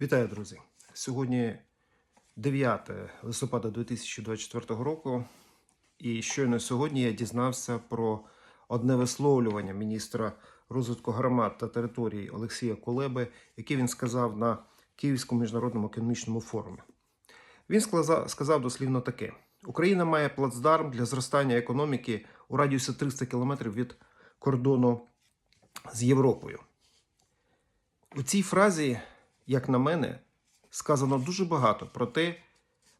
Вітаю, друзі! Сьогодні 9 листопада 2024 року, і щойно сьогодні я дізнався про одне висловлювання міністра розвитку громад та територій Олексія Кулеби, яке він сказав на Київському міжнародному економічному форумі. Він сказав, дослівно таке: Україна має плацдарм для зростання економіки у радіусі 300 кілометрів від кордону з Європою. У цій фразі, як на мене, сказано дуже багато про те,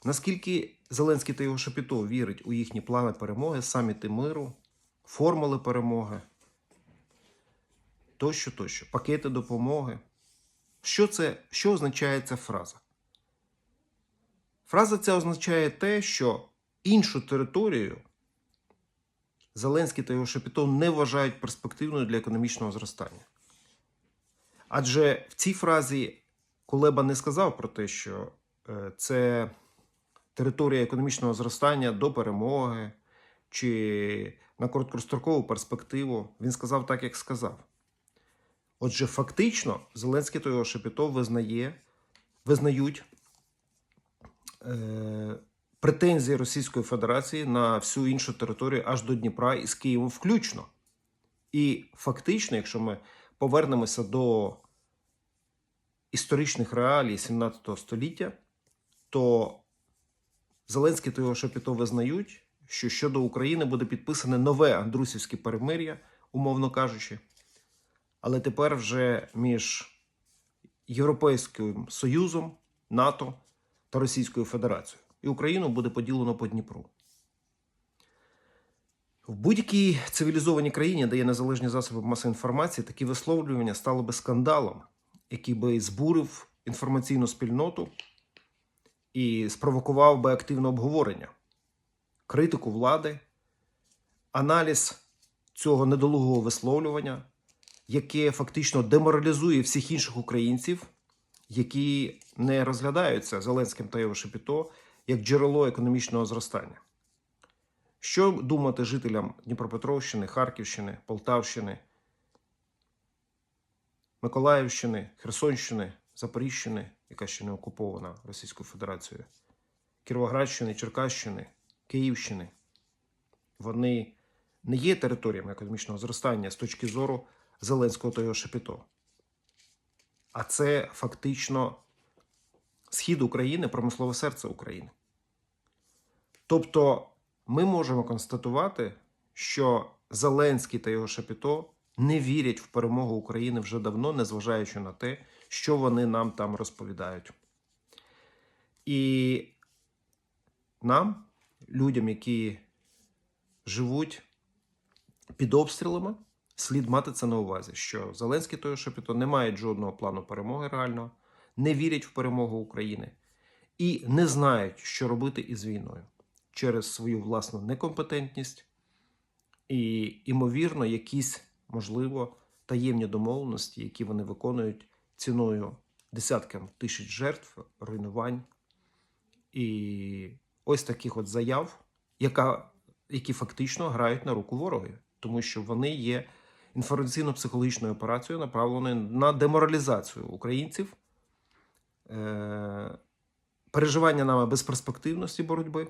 наскільки Зеленський та його Шапіто вірить у їхні плани перемоги, саміти миру, формули перемоги, тощо, тощо, пакети допомоги. Що це, що означає ця фраза? Фраза ця означає те, що іншу територію Зеленський та його Шапіто не вважають перспективною для економічного зростання. Адже в цій фразі Кулеба не сказав про те, що е, це територія економічного зростання до перемоги чи на короткострокову перспективу. Він сказав так, як сказав. Отже, фактично, Зеленський та його Шепетов визнає, визнають е, претензії Російської Федерації на всю іншу територію аж до Дніпра і з Києвом включно. І фактично, якщо ми повернемося до історичних реалій 17 століття, то Зеленський та його Шепіто визнають, що щодо України буде підписане нове Андрусівське перемир'я, умовно кажучи, але тепер вже між Європейським Союзом, НАТО та Російською Федерацією. І Україну буде поділено по Дніпру. В будь-якій цивілізованій країні, де є незалежні засоби масової інформації, такі висловлювання стало би скандалом, який би збурив інформаційну спільноту і спровокував би активне обговорення, критику влади, аналіз цього недолугого висловлювання, яке фактично деморалізує всіх інших українців, які не розглядаються Зеленським та його Шепіто як джерело економічного зростання. Що думати жителям Дніпропетровщини, Харківщини, Полтавщини, Миколаївщини, Херсонщини, Запоріжщини, яка ще не окупована Російською Федерацією, Кіровоградщини, Черкащини, Київщини? Вони не є територіями економічного зростання з точки зору Зеленського та його Шепіто. А це фактично схід України, промислове серце України. Тобто ми можемо констатувати, що Зеленський та його Шапіто не вірять в перемогу України вже давно, незважаючи на те, що вони нам там розповідають. І нам, людям, які живуть під обстрілами, слід мати це на увазі, що Зеленський та його Шапіто не мають жодного плану перемоги реального, не вірять в перемогу України і не знають, що робити із війною через свою власну некомпетентність і, ймовірно, якісь, можливо, таємні домовленості, які вони виконують ціною десяткам тисяч жертв, руйнувань. І ось таких от заяв, яка, які фактично грають на руку вороги, тому що вони є інформаційно-психологічною операцією, направленою на деморалізацію українців. Е- Переживання нами безперспективності боротьби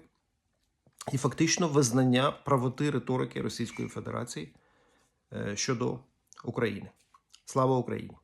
і фактично визнання правоти риторики Російської Федерації щодо України. Слава Україні!